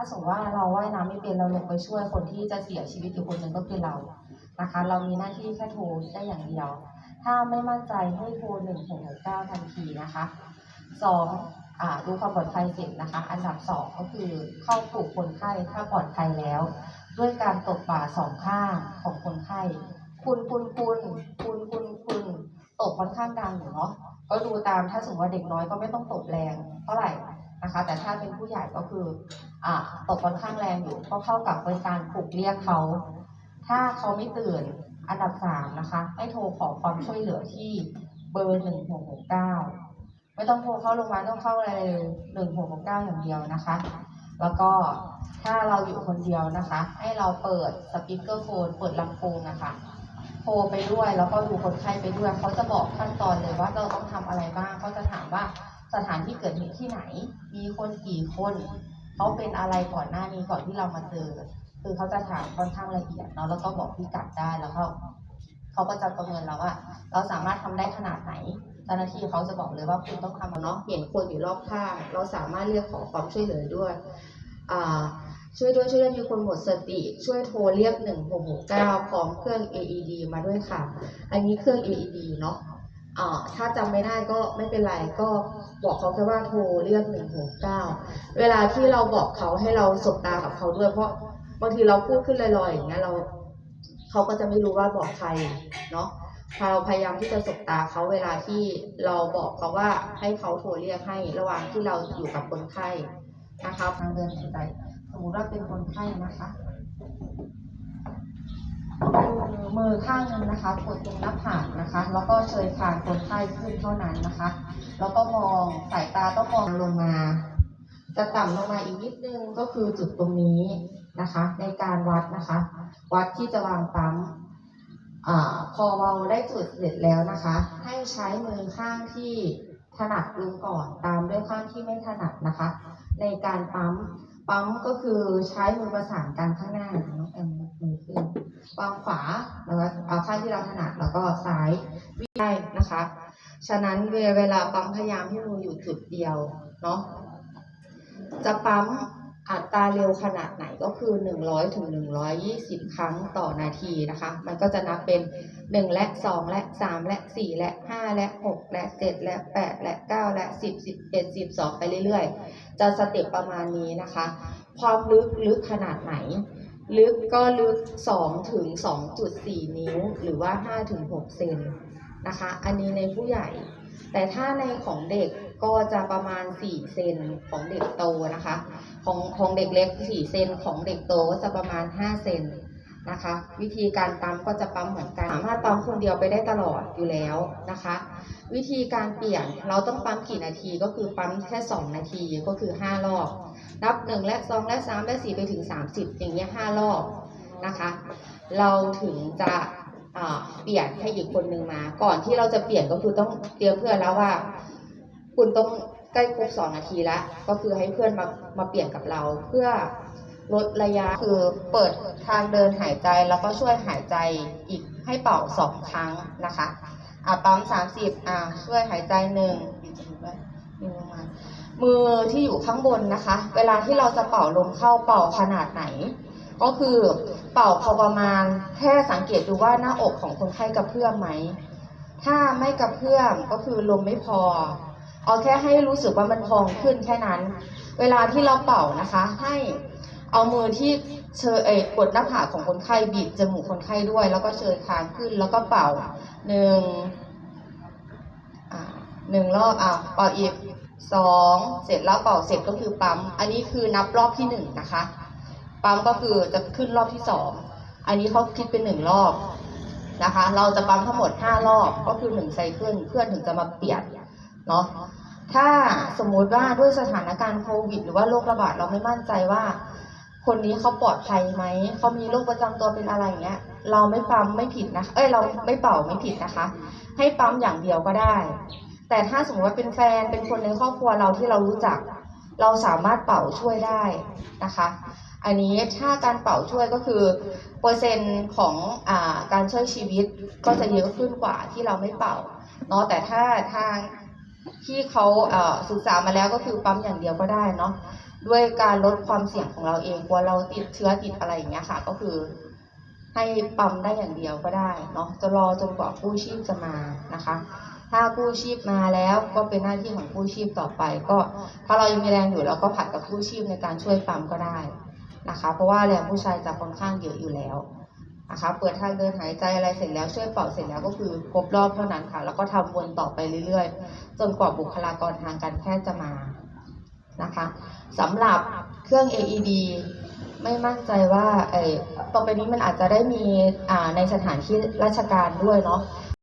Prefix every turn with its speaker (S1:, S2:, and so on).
S1: ถ้าสมมติว่าเราว่ายน้ำไม่เป็นเราลงไปช่วยคนที่จะเสียชีวิตอยู่คนหนึ่งก็คือเรานะคะ เรามีหน้าที่แค่โทรได้อย่างเดียว ถ้าไม่มั่นใจให้โทรหนึ่งหกหกเก้าทันทีนะคะสองดูความปลอดภัยเสร็จนะคะ อันดับสองก็คือเข้าปลุกคนไข้ถ้าปลอดภัยแล้ว ด้วยการตบบ่าสองข้างของคนไข้คุณคุณคุณคุณคุณคุณตบค่อนข้างดังอยู่เนาะก็ดูตามถ้าสมมติว่าเด็กน้อยก็ไม่ต้องตบแรงเท่าไหร่ นะคะ แต่ถ้าเป็นผู้ใหญ่ก็คืออ่าตบค่อนข้างแรงอยู่ก็เข้ากับเป็นการปลุกเรียกเขา ถ้าเขาไม่ตื่นอันดับสามนะคะให้โทรขอความช่วยเหลือที่เบอร์หนึ่งหกหกเก้าไม่ต้องโทรเข้าโรงพยาบาลต้องเข้าอะไรเลยหนึ่งหกหกเก้าอย่างเดียวนะคะ แล้วก็ถ้าเราอยู่คนเดียวนะคะ ให้เราเปิดสปีกเกอร์โฟนเปิดลำโพงนะคะโทรไปด้วยแล้วก็ดูคนไข้ไปด้วย เขาจะบอกขั้นตอนเลยว่าเราต้องทำอะไรบ้างเขาจะถามว่า สถานที่เกิดเหตุที่ไหน มีคนกี่คนเขาเป็นอะไรก่อนหน้านี้ก่อนที่เรามาเจอ คือเขาจะถามค่อนข้างละเอียดเนาะแล้วก็บอกพิกัดได้แล้วเขาเขาก็จะประเมินเราว่า เราสามารถทำได้ขนาดไหนเจ้าหน้าที่เขาจะบอกเลยว่าคุณต้องทำเนาะเห็นคนอยู่รอบข้าง เราสามารถเรียกขอความช่วยเหลือด้วยอ่าช่วยด้วยช่วยด้วยมีคนหมดสติ ช่วยโทรเรียก 1669 พร้อมเครื่อง AED มาด้วยค่ะ อันนี้เครื่อง AED เนาะ ถ้าจำไม่ได้ก็ไม่เป็นไรก็บอกเขาแค่ว่าโทรเรียก169เวลาที่เราบอกเขาให้เราสบตากับเขาด้วย เพราะบางทีเราพูดขึ้นลอยๆอย่างเงี้ยเราเขาก็จะไม่รู้ว่าบอกใครเนาะเราพยายามที่จะสบตาเขาเวลาที่เราบอกเขาว่าให้เขาโทรเรียกให้ระหว่างที่เราอยู่กับคนไข้นะคะทางเดินหายใจสมมติว่าเป็นคนไข้นะคะ มือข้างนึงนะคะกดตรงหน้าผากนะคะ แล้วก็เชยคางคนไข้ขึ้นเท่านั้นนะคะ แล้วก็มองสายตาต้องมองลงมา จะต่ำลงมาอีกนิดนึงก็คือจุดตรงนี้นะคะ ในการวัดนะคะ วัดที่จะวางปั๊มอพอเราได้จุดเสร็จแล้วนะคะ ให้ใช้มือข้างที่ถนัดลงก่อนตามด้วยข้างที่ไม่ถนัดนะคะ ในการปั๊มปั๊มก็คือใช้มือประสานกันข้างหน้าน้องแอมมือขึ้น วางขวาแล้วก็เอาข้างที่เราถนัดแล้วก็ซ้ายวิ่งได้นะคะ ฉะนั้นเวลาปั๊มพยายามให้มืออยู่จุดเดียวเนาะจะปั๊มอัตราเร็วขนาดไหนก็คือ 100ถึง120 ครั้งต่อนาทีนะคะ มันก็จะนับเป็น 1 และ 2 และ 3 และ 4 และ 5 และ 6 และ 7 และ 8 และ 9 และ 10 11 12 ไปเรื่อยๆ จะสเต็ปประมาณนี้นะคะ ความลึกลึกขนาดไหน ลึกก็ลึก 2 ถึง 2.4 นิ้ว หรือว่า 5 ถึง 6 เซนนะคะ อันนี้ในผู้ใหญ่ แต่ถ้าในของเด็กก็จะประมาณ 4 เซนของเด็กโตนะคะ ของของเด็กเล็ก 4 เซนของเด็กโตก็จะประมาณ 5 เซน นะคะ วิธีการปั๊มก็จะปั๊มเหมือนกัน สามารถปั๊มคนเดียวไปได้ตลอดอยู่แล้วนะคะ วิธีการเปลี่ยนเราต้องปั๊มกี่นาทีก็คือปั๊มแค่ 2 นาทีก็คือ 5 รอบ นับ 1 และ 2 และ 3 และ 4 ไปถึง 30 อย่างเงี้ย5รอบนะคะ เราถึงจะเปลี่ยนให้อีกคนนึงมา ก่อนที่เราจะเปลี่ยนก็คือต้องเตรียมเพื่อนแล้วว่า คุณต้องใกล้ครบสองนาทีแล้ว ก็คือให้เพื่อนมามาเปลี่ยนกับเราเพื่อ ลดระยะคือเปิดทางเดินหายใจแล้วก็ช่วยหายใจอีกให้เป่าสองครั้งนะคะอะปั๊มสามสิบอะช่วยหายใจหนึ่งมือลงมามือที่อยู่ข้างบนนะคะ เวลาที่เราจะเป่าลมเข้าเป่าขนาดไหน ก็คือเป่าพอประมาณแค่สังเกตดูว่าหน้าอกของคนไข้กระเพื่อมไหม ถ้าไม่กระเพื่อมก็คือลมไม่พอ เอาแค่ให้รู้สึกว่ามันพองขึ้นแค่นั้น เวลาที่เราเป่านะคะ ให้ เอามือที่เชยเอกดหน้าผากของคนไข้บีบจมูกคนไข้ด้วย แล้วก็เชยคางขึ้นแล้วก็เป่าหนึ่งหนึ่งรอบอะเป่าอีกสองเสร็จแล้วเป่าเสร็จก็คือปั๊ม อันนี้คือนับรอบที่หนึ่งนะคะ ปั๊มก็คือจะขึ้นรอบที่สองอันนี้เขาคิดเป็นหนึ่งรอบนะคะ เราจะปั๊มทั้งหมดห้ารอบก็คือหนึ่งไซเคิลเพื่อนถึงจะมาเปลี่ยนเนาะถ้าสมมุติว่าด้วยสถานการณ์โควิด หรือว่าโรคระบาดเราไม่มั่นใจว่า คนนี้เขาปลอดภัยไหม เขามีโรคประจำตัวเป็นอะไรอย่างเงี้ย เราไม่ปั๊มไม่ผิดนะ เอ้ยเราไม่เป่าไม่ผิดนะคะ ให้ปั๊มอย่างเดียวก็ได้ แต่ถ้าสมมติว่าเป็นแฟนเป็นคนในครอบครัวเราที่เรารู้จัก เราสามารถเป่าช่วยได้นะคะ อันนี้ถ้าการเป่าช่วยก็คือเปอร์เซ็นต์ของอาการช่วยชีวิตก็จะเยอะขึ้นกว่าที่เราไม่เป่าเนาะ แต่ถ้าทางที่เขาศึกษามาแล้วก็คือปั๊มอย่างเดียวก็ได้เนาะ ด้วยการลดความเสี่ยงของเราเองกลัวเราติดเชื้อติดอะไรอย่างเงี้ยค่ะ ก็คือ ให้ปั๊มได้อย่างเดียวก็ได้เนาะจะรอจนกว่ากู้ชีพจะมานะคะ ถ้ากู้ชีพมาแล้วก็เป็นหน้าที่ของกู้ชีพต่อไป ก็ ถ้าเรายังมีแรงอยู่เราก็ผัดกับกู้ชีพในการช่วยปั๊มก็ได้นะคะ เพราะว่าแรงผู้ชายจะค่อนข้างเยอะอยู่แล้วนะคะเปิดทางเดินหายใจอะไรเสร็จแล้วช่วยเป่าเสร็จแล้วก็คือครบรอบเท่านั้นค่ะ แล้วก็ทำวนต่อไปเรื่อยๆ จนกว่าบุคลากรทางการแพทย์จะมา นะคะสำหรับเครื่อง AED ไม่มั่นใจว่าเออต่อไปนี้มันอาจจะได้มีอ่าในสถานที่ราชการด้วยเนาะ